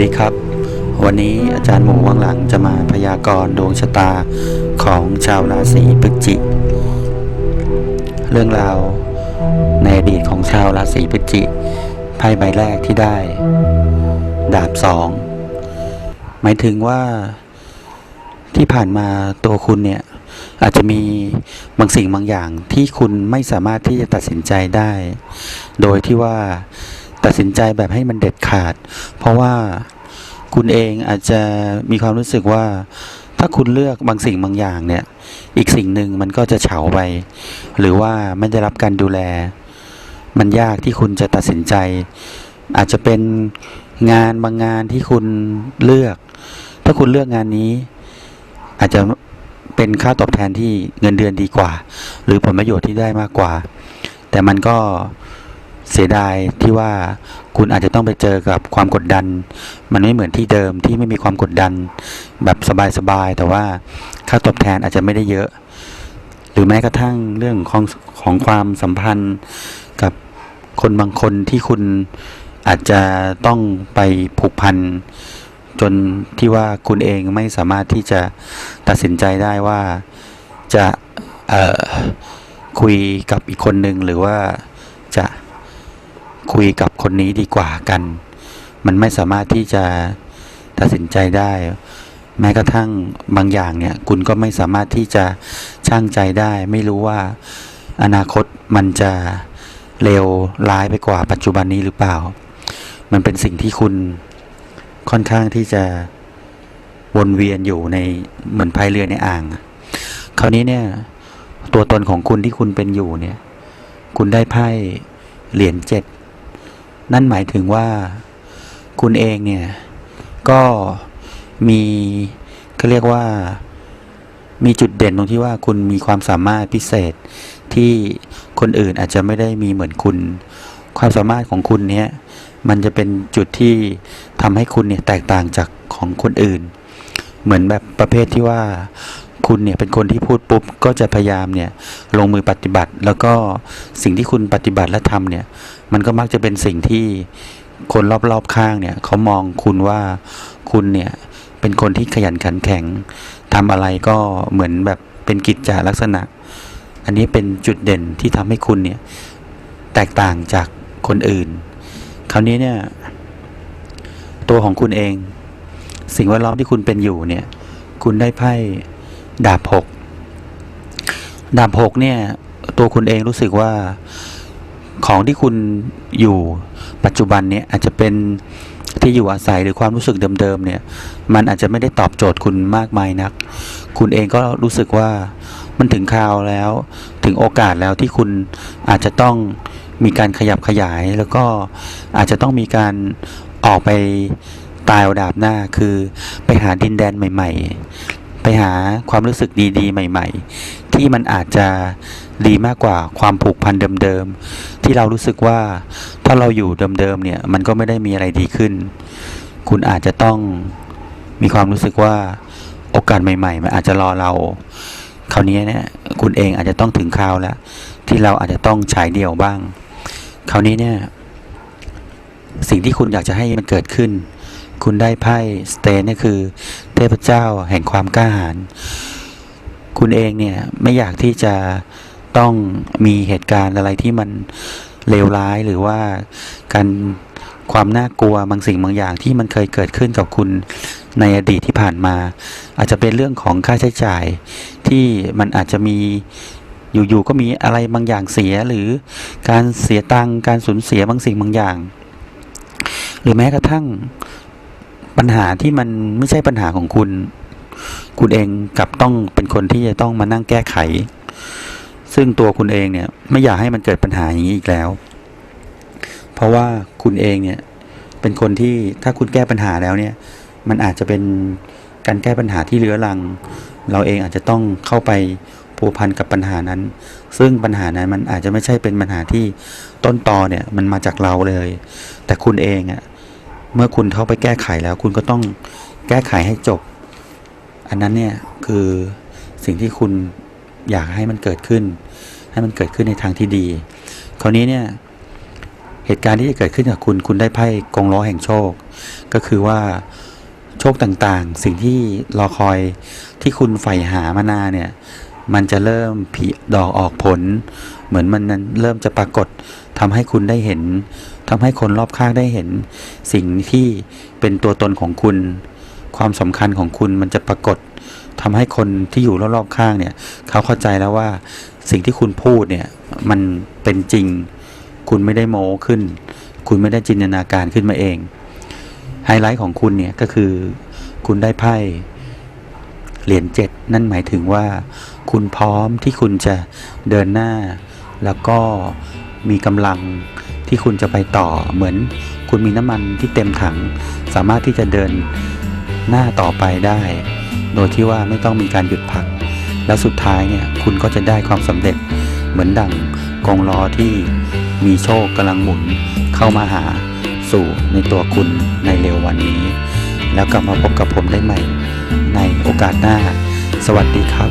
ดีครับ วันนี้อาจารย์หมูวังหลังจะมาพยากรณ์ดวงชะตาของชาวราศีพฤศจิกเรื่องราวในอดีตของชาวราศีพฤศจิกไพ่ใบแรกที่ได้ ดาบสองหมายถึงว่าที่ผ่านมาตัวคุณเนี่ยอาจจะมีบางสิ่งบางอย่างที่คุณไม่สามารถที่จะตัดสินใจได้ โดยที่ว่า ตัดสินใจแบบให้มันเด็ดขาด เพราะว่าคุณเองอาจจะมีความรู้สึกว่า ถ้าคุณเลือกบางสิ่งบางอย่างเนี่ย อีกสิ่งหนึ่งมันก็จะเฉาไป หรือว่าไม่ได้รับการดูแล มันยากที่คุณจะตัดสินใจ อาจจะเป็นงานบางงานที่คุณเลือก ถ้าคุณเลือกงานนี้ อาจจะเป็นค่าตอบแทนที่เงินเดือนดีกว่า หรือผลประโยชน์ที่ได้มากกว่า แต่มันก็ เสียดายที่ว่าคุณอาจจะต้องไปเจอกับความกดดัน มันไม่เหมือนที่เดิมที่ไม่มีความกดดัน แบบสบายๆแต่ว่าค่าตอบแทนอาจจะไม่ได้เยอะ หรือแม้กระทั่งเรื่องของของความสัมพันธ์กับคนบางคนที่คุณอาจจะต้องไปผูกพันจนที่ว่าคุณเองไม่สามารถที่จะตัดสินใจได้ว่าจะเอ่อคุยกับอีกคนหนึ่งหรือว่า คุยกับคนนี้ดีกว่ากัน มันไม่สามารถที่จะตัดสินใจได้ แม้กระทั่งบางอย่างเนี่ย คุณก็ไม่สามารถที่จะช่างใจได้ ไม่รู้ว่าอนาคตมันจะเลวร้ายไปกว่าปัจจุบันนี้หรือเปล่า มันเป็นสิ่งที่คุณค่อนข้างที่จะวนเวียนอยู่ในเหมือนพายเรือในอ่าง คราวนี้เนี่ย ตัวตนของคุณที่คุณเป็นอยู่เนี่ย คุณได้ไพ่เหรียญเจ็ด นั่นหมายถึงว่าคุณเองเนี่ย ก็มีเขาเรียกว่ามีจุดเด่นตรงที่ว่าคุณมีความสามารถพิเศษที่คนอื่นอาจจะไม่ได้มีเหมือนคุณ ความสามารถของคุณเนี้ยมันจะเป็นจุดที่ทำให้คุณเนี่ยแตกต่างจากของคนอื่น เหมือนแบบประเภทที่ว่า คุณเนี่ยเป็นคนที่พูดปุ๊บก็จะพยายามเนี่ยลงมือปฏิบัติ แล้วก็สิ่งที่คุณปฏิบัติและทำเนี่ย มันก็มักจะเป็นสิ่งที่คนรอบๆข้างเนี่ยเขามองคุณว่าคุณเนี่ยเป็นคนที่ขยันขันแข็งทำอะไรก็เหมือนแบบเป็นกิจจาลักษณะ อันนี้เป็นจุดเด่นที่ทำให้คุณเนี่ยแตกต่างจากคนอื่น คราวนี้เนี่ย ตัวของคุณเอง สิ่งแวดล้อมที่คุณเป็นอยู่เนี่ย คุณได้ไพ่ ดาบหกดาบหกเนี่ย ตัวคุณเองรู้สึกว่าของที่คุณอยู่ปัจจุบันเนี่ยอาจจะเป็นที่อยู่อาศัยหรือความรู้สึกเดิมๆเนี่ย มันอาจจะไม่ได้ตอบโจทย์คุณมากมายนัก คุณเองก็รู้สึกว่ามันถึงคราวแล้วถึงโอกาสแล้วที่คุณอาจจะต้องมีการขยับขยาย แล้วก็อาจจะต้องมีการออกไปตายดาบหน้าคือไปหาดินแดนใหม่ ๆ ไปหาความรู้สึกดีๆ ใหม่ ๆ ที่มันอาจจะดีมากกว่าความผูกพันเดิมๆที่เรารู้สึกว่าถ้าเราอยู่เดิมๆเนี่ยมันก็ไม่ได้มีอะไรดีขึ้น คุณอาจจะต้องมีความรู้สึกว่าโอกาสใหม่ๆมันอาจจะรอเรา คราวนี้เนี่ยคุณเองอาจจะต้องถึงคราวแล้ว ที่เราอาจจะต้องฉายเดี่ยวบ้าง คราวนี้เนี่ยสิ่งที่คุณอยากจะให้มันเกิดขึ้น คุณได้ไพ่สเตนนี่คือ เทพเจ้าแห่งความกล้าหาญคุณเองเนี่ยไม่อยากที่จะต้องมีเหตุการณ์อะไรที่มันเลวร้ายหรือว่าการความน่ากลัวบางสิ่งบางอย่างที่มันเคยเกิดขึ้นกับคุณในอดีตที่ผ่านมา อาจจะเป็นเรื่องของค่าใช้จ่ายที่มันอาจจะมีอยู่ๆก็มีอะไรบางอย่างเสียหรือการเสียตังการสูญเสียบางสิ่งบางอย่าง หรือแม้กระทั่ง ปัญหาที่มันไม่ใช่ปัญหาของคุณ คุณเองกับต้องเป็นคนที่จะต้องมานั่งแก้ไข ซึ่งตัวคุณเองเนี่ยไม่อยากให้มันเกิดปัญหาอย่างนี้อีกแล้ว เพราะว่าคุณเองเนี่ยเป็นคนที่ถ้าคุณแก้ปัญหาแล้วเนี่ยมันอาจจะเป็นการแก้ปัญหาที่เรื้อรัง เราเองอาจจะต้องเข้าไปผูกพันกับปัญหานั้น ซึ่งปัญหานั้นมันอาจจะไม่ใช่เป็นปัญหาที่ต้นตอเนี่ยมันมาจากเราเลย แต่คุณเองอะ่ะ เมื่อคุณเข้าไปแก้ไขแล้ว คุณก็ต้องแก้ไขให้จบ อันนั้นเนี่ยคือสิ่งที่คุณอยากให้มันเกิดขึ้น ให้มันเกิดขึ้นในทางที่ดี คราวนี้เนี่ยเหตุการณ์ที่จะเกิดขึ้นกับคุณคุณได้ไพ่กองล้อแห่งโชค ก็คือว่าโชคต่างๆ สิ่งที่รอคอยที่คุณใฝ่หามานานเนี่ย มันจะเริ่มผลิดอกออกผล เหมือนมันนั้นเริ่มจะปรากฏทำให้คุณได้เห็น ทำให้คนรอบข้างได้เห็นสิ่งที่เป็นตัวตนของคุณ ความสำคัญของคุณมันจะปรากฏทำให้คนที่อยู่รอบๆข้างเนี่ย เขาเข้าใจแล้วว่าสิ่งที่คุณพูดเนี่ยมันเป็นจริง คุณไม่ได้โม้ขึ้น คุณไม่ได้จินตนาการขึ้นมาเอง ไฮไลท์ของคุณเนี่ยก็คือคุณได้ไพ่เหรียญเจ็ดนั่นหมายถึงว่า คุณพร้อมที่คุณจะเดินหน้า แล้วก็มีกำลัง ที่คุณจะไปต่อเหมือนคุณมีน้ำมันที่เต็มถัง สามารถที่จะเดินหน้าต่อไปได้ โดยที่ว่าไม่ต้องมีการหยุดพัก แล้วสุดท้ายเนี่ยคุณก็จะได้ความสำเร็จเหมือนดั่งกองล้อที่มีโชคกำลังหมุนเข้ามาหาสู่ในตัวคุณในเร็ววันนี้ แล้วกลับมาพบกับผมได้ใหม่ ในโอกาสหน้า สวัสดีครับ